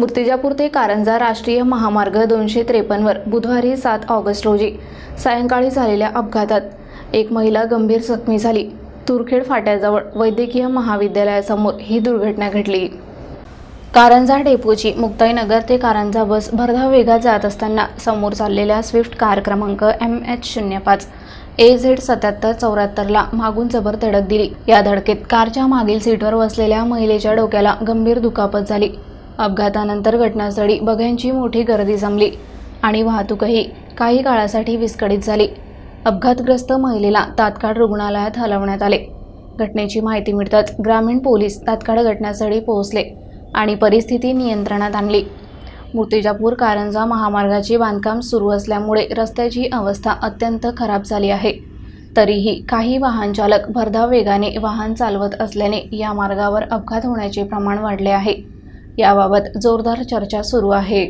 मूर्तिजापूर ते कारंजा राष्ट्रीय महामार्ग दोनशे त्रेपन्नवर बुधवारी सात ऑगस्ट रोजी सायंकाळी झालेल्या अपघातात एक महिला गंभीर जखमी झाली. तुरखेड फाट्याजवळ वैद्यकीय महाविद्यालयासमोर ही दुर्घटना घडली. कारंजा डेपोची मुक्ताईनगर ते कारंजा बस भरधाव वेगात जात असताना समोर चाललेल्या स्विफ्ट कार क्रमांक एम एच शून्य पाच ए झेड सत्याहत्तर चौऱ्याहत्तरला मागून जबर धडक दिली. या धडकेत कारच्या मागील सीटवर बसलेल्या महिलेच्या डोक्याला गंभीर दुखापत झाली. अपघातानंतर घटनास्थळी बघ्यांची मोठी गर्दी जमली आणि वाहतूकही काही काळासाठी विस्कळीत झाली. अपघातग्रस्त महिलेला तात्काळ रुग्णालयात हलवण्यात आले. घटनेची माहिती मिळताच ग्रामीण पोलीस तात्काळ घटनास्थळी पोहोचले आणि परिस्थिती नियंत्रणात आणली. मूर्तिजापूर कारंजा महामार्गाचे बांधकाम सुरू असल्यामुळे रस्त्याची अवस्था अत्यंत खराब झाली आहे. तरीही काही वाहन चालक भरधाव वेगाने वाहन चालवत असल्याने या मार्गावर अपघात होण्याचे प्रमाण वाढले आहे. याबाबत जोरदार चर्चा सुरू आहे.